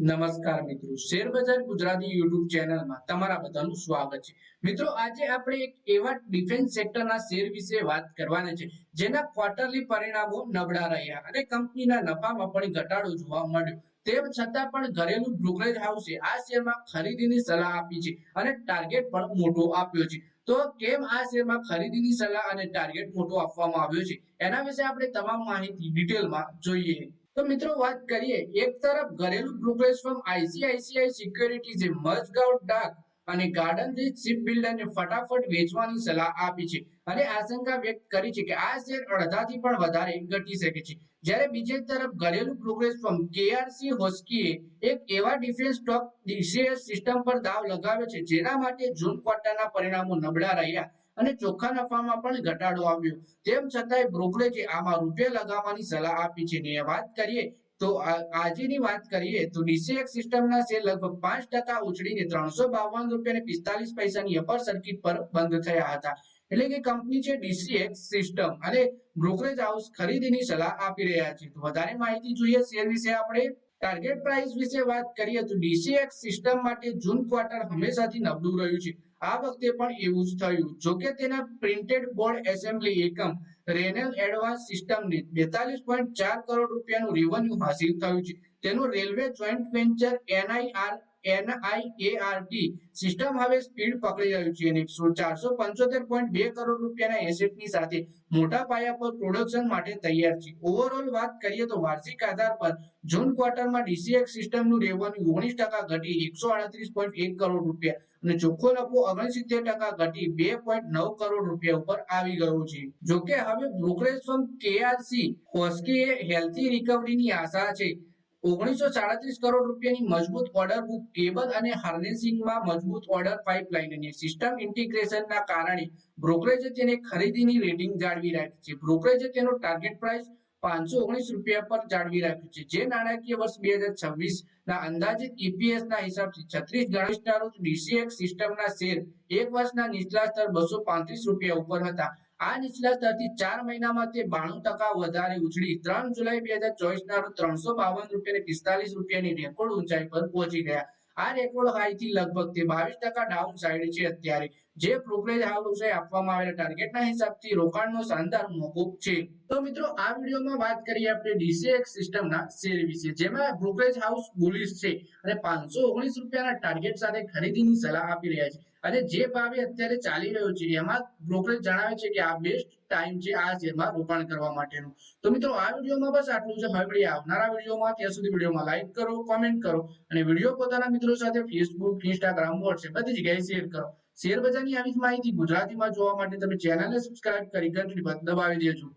નમસ્કાર મિત્રો. Share Gujarati YouTube ચેનલમાં તમારા બધાનું સ્વાગત છે. મિત્રો, આજે આપણે એક એવા ડિફેન્સ સેક્ટરના શેર વિશે વાત કરવાના છે, જેના ક્વાર્ટરલી પરિણામો નબળા રહ્યા અને કંપનીના નફામાં પણ ઘટાડો જોવા મળ્યો. તેમ છતાં પણ ઘરેલું બ્રોકરેજ હાઉસે આ શેરમાં ખરીદીની સલાહ આપી છે અને ટાર્ગેટ પણ મોટો આપ્યો છે. તો કેમ આ શેરમાં ખરીદીની સલાહ અને ટાર્ગેટ મોટો આપવામાં આવ્યો છે? એના વિશે આપણે તમામ માહિતી ડિટેલમાં જોઈએ. તો મિત્રો વાત કરીએ, એક તરફ ઘરેલું બ્રોકરેજ ફર્મ આઈસીઆઈસીઆઈ સિક્યોરિટીઝે મઝગાઉટ ડાક અને ગાર્ડન રીચ શિપ બિલ્ડરને ફટાફટ વેચવાની સલાહ આપી છે અને આશંકા વ્યક્ત કરી છે કે આ શેર અડધાથી પણ વધારે ઘટી શકે છે. જ્યારે બીજી તરફ ઘરેલું પ્રોગ્રેસ ફર્મ કેઆરસી હોસ્કીએ એક એવા ડિફેન્સ સ્ટોક ડીસીએસ સિસ્ટમ પર દાવ લગાવ્યો છે જેના માટે જૂન ક્વાર્ટરના પરિણામો નબળા રહ્યા. અને ચોખ્ખા નફામાં પણ ઘટાડો આવ્યો. તેમ છતાંય બ્રોકરેજે આમાં રૂપિયા લગાવવાની સલાહ આપી છે. ને વાત કરીએ તો આજેની વાત કરીએ તો ડીસીએક્સ સિસ્ટમના શેર લગભગ પાંચ ટકા ઉછળીને ત્રણસો બાવન રૂપિયા પિસ્તાલીસ પૈસાની અપર સર્કિટ પર બંધ થયા હતા. એટલે કે કંપની છે ડીસીએક્સ સિસ્ટમ અને બ્રોકરેજ હાઉસ ખરીદીની સલાહ આપી રહ્યા છે. તો વધારે માહિતી જોઈએ. શેર વિશે આપણે ટાર્ગેટ પ્રાઇસ વિશે વાત કરીએ તો ડીસીએક્સ સિસ્ટમ માટે જૂન ક્વાર્ટર હંમેશાથી નબળું રહ્યું છે. આ વખતે પણ એવું જ થયું. જોકે તેના પ્રિન્ટેડ બોર્ડ એસેમ્બલી એકમ રેનેલ એડવાન્સ સિસ્ટમને બેતાલીસ પોઈન્ટ ચાર કરોડ રૂપિયાનું રેવન્યુ હાસિલ થયું છે. તેનું railway joint venture NIR NIART system હવે સ્પીડ પકડી રહ્યું છે અને ચારસો પંચોતેર પોઈન્ટ બે કરોડ રૂપિયાના એસેટની સાથે મોટા પાયા પર પ્રોડક્શન માટે તૈયાર છે. ઓવરઓલ વાત કરીએ તો વાર્ષિક આધાર પર જૂન ક્વાર્ટરમાં ડીસીએક્સ સિસ્ટમનું રેવન્યુ ઓગણીસ ટકા ઘટી એકસો આડત્રીસ પોઈન્ટ એક કરોડ રૂપિયા અને ચોખ્ખો નફો ઓગણસિત્તેર ટકા ઘટી બે પોઈન્ટ નવ કરોડ રૂપિયા ઉપર આવી ગયો છે. જોકે હવે બ્રોકરેજ ફર્મ કેઆરસી હોસ્કીએ હેલ્થી રિકવરીની આશા છે. ઓગણીસો સાડત્રીસ કરોડ રૂપિયાની મજબૂત ઓર્ડર બુક કેબલ અને હાર્નેસિંગમાં મજબૂત ઓર્ડર પાઇપલાઇન અને સિસ્ટમ ઇન્ટિગ્રેશનના કારણે બ્રોકરેજે તેને ખરીદીની રેટિંગ જાળવી રાખી છે. બ્રોકરેજે તેનો ટાર્ગેટ પ્રાઇસ પાંચસો ઓગણીસ રૂપિયા પર જાળવી રાખ્યું છે. જે નાણાકીય વર્ષ બે હજાર છવ્વીસ ના અંદાજિત ઈપીએસ ના હિસાબથી છત્રીસ ગણેશના રોજ ડીસીએક્સ સિસ્ટમના શેર એક વર્ષના નીચલા સ્તર બસો પાંત્રીસ રૂપિયા ઉપર હતા. આ નીચલા સ્તરથી ચાર મહિનામાં તે બાણું ટકા વધારે ઉછળી ત્રણ જુલાઈ બે હજાર ચોવીસ ના રોજ ત્રણસો બાવન રૂપિયા પિસ્તાલીસ રૂપિયાની રેકોર્ડ ઊંચાઈ પર પહોંચી ગયા. આ રેકોર્ડ હાઈથી લગભગ તે બાવીસ ટકા ડાઉન સાઈડ છે અત્યારે. જે બ્રોકરેજ હાઉસે આપવામાં આવેલા ટાર્ગેટના હિસાબથી રોકાણનો શાનદાર મોકૂફ છે. તો મિત્રો, આ વિડીયોમાં વાત કરીએ આપણે ડીસીએક્સ સિસ્ટમના શેર વિશે. જેમાં બ્રોકરેજ હાઉસ બુલિશ છે અને પાંચસો ઓગણીસ રૂપિયાના ટાર્ગેટ સાથે ખરીદીની સલાહ આપી રહ્યા છે. અને જે ભાવે અત્યારે ચાલી રહ્યો છે, એમાં બ્રોકરેજ જણાવે છે કે આ બેસ્ટ ટાઈમ છે આ શેરમાં રોકાણ કરવા માટેનું. તો મિત્રો, આ વિડીયોમાં બસ આટલું છે હવે વળી આવનારા વિડીયોમાં. ત્યાં સુધી વિડીયોમાં લાઈક કરો કોમેન્ટ કરો અને વીડિયો પોતાના મિત્રો સાથે ફેસબુક ઇન્સ્ટાગ્રામ વોટ્સએપ બધી જગ્યાએ શેર કરો. શેર બજારની આવી જ માહિતી ગુજરાતીમાં જોવા માટે તમે ચેનલને સબસ્ક્રાઇબ કરી ઘંટડી દબાવી દેજો.